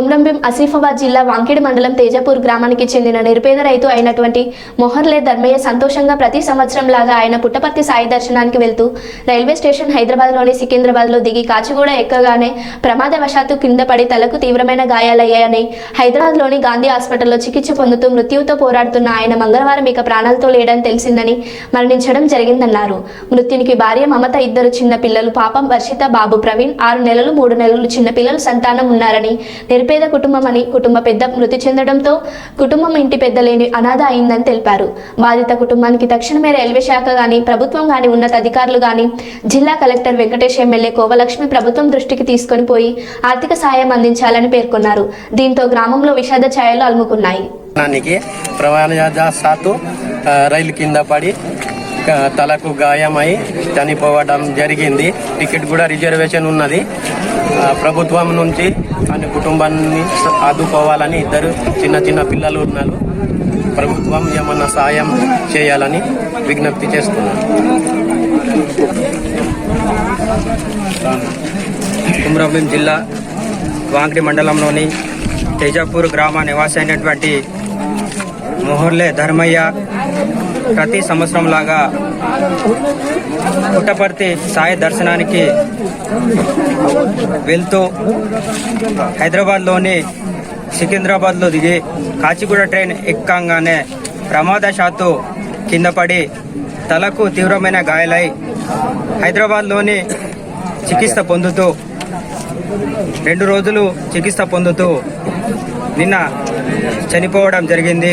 కొమరంభీం ఆసిఫాబాద్ జిల్లా వాంకిడి మండలం తేజపూర్ గ్రామానికి చెందిన నిరుపేద రైతు అయినటువంటి మొహర్లే ధర్మయ్య సంతోషంగా ప్రతి సంవత్సరం లాగా ఆయన పుట్టపర్తి సాయి దర్శనానికి వెళ్తూ రైల్వే స్టేషన్ హైదరాబాద్లోని సికింద్రాబాద్లో దిగి కాచిగూడ ఎక్కగానే ప్రమాదవశాత్తు కింద పడి తలకు తీవ్రమైన గాయాలయ్యాయని హైదరాబాద్లోని గాంధీ హాస్పిటల్లో చికిత్స పొందుతూ మృత్యువుతో పోరాడుతున్న ఆయన మంగళవారం ఇక ప్రాణాలతో లేడని తెలిసిందని మరణించడం జరిగిందన్నారు. మృత్యునికి భార్య మమత ఇద్దరు చిన్న పిల్లలు పాపం వర్షిత బాబు ప్రవీణ్ ఆరు నెలలు మూడు నెలలు చిన్న పిల్లలు సంతానం ఉన్నారని నిరుపేద కుటుంబం అని కుటుంబ పెద్ద మృతి చెందడంతో కుటుంబం ఇంటి పెద్ద లేని అనాథ అయిందని తెలిపారు. బాధిత కుటుంబానికి తక్షణమే రైల్వే శాఖ గాని ప్రభుత్వం గాని ఉన్నత అధికారులు గాని జిల్లా కలెక్టర్ వెంకటేష్ ఎమ్మెల్యే కోవలక్ష్మి ప్రభుత్వం దృష్టికి తీసుకొని పోయి ఆర్థిక సాయం అందించాలని పేర్కొన్నారు. దీంతో గ్రామంలో విషాద ఛాయలు అలుముకున్నాయి. రైలు కింద పడి తలకు గాయమై చనిపోవడం జరిగింది. టికెట్ కూడా రిజర్వేషన్ ఉన్నది. ప్రభుత్వం నుంచి అన్ని కుటుంబాన్ని ఆదుకోవాలని ఇద్దరు చిన్న చిన్న పిల్లలు ఉన్నారు. ప్రభుత్వం ఏమన్నా సాయం చేయాలని విజ్ఞప్తి చేస్తున్నాను కుమ్రంభీం జిల్లా వాంగ్రి మండలంలోని తేజాపూర్ గ్రామ నివాసి అయినటువంటి మొహర్లే ధర్మయ్య ప్రతి సంవత్సరం లాగా పుట్టపర్తి సాయి దర్శనానికి వెళ్తూ హైదరాబాద్లోని సికింద్రాబాద్లో దిగి కాచిగూడ ట్రైన్ ఎక్కంగానే ప్రమాదశాత్తు కింద పడి తలకు తీవ్రమైన గాయాలై హైదరాబాద్లోని చికిత్స పొందుతూ రెండు రోజులు చికిత్స పొందుతూ నిన్న చనిపోవడం జరిగింది.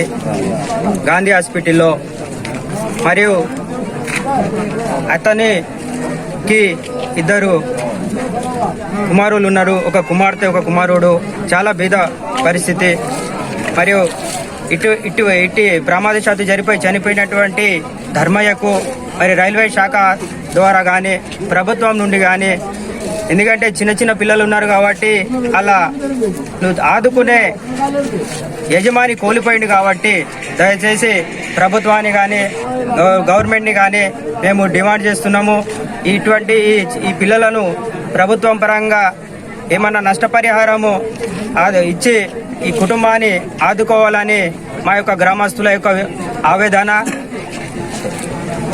గాంధీ హాస్పిటల్లో మరియు అతనికి ఇద్దరు కుమారులు ఉన్నారు. ఒక కుమార్తె ఒక కుమారుడు. చాలా బీద పరిస్థితి. మరియు ఇటు ఇటు ఇటు ప్రమాదశాత్తు జరిపోయి. చనిపోయినటువంటి ధర్మయ్యకు మరి రైల్వే శాఖ ద్వారా కానీ ప్రభుత్వం నుండి కానీ ఎందుకంటే చిన్న చిన్న పిల్లలు ఉన్నారు కాబట్టి అలా నువ్వు ఆదుకునే యజమాని కోల్పోయింది కాబట్టి దయచేసి ప్రభుత్వాన్ని కానీ గవర్నమెంట్ని కానీ మేము డిమాండ్ చేస్తున్నాము. ఇటువంటి ఈ- పిల్లలను ప్రభుత్వం పరంగా ఏమన్నా నష్టపరిహారము అది ఇచ్చి ఈ కుటుంబాన్ని ఆదుకోవాలని మా యొక్క గ్రామస్తుల యొక్క ఆవేదన.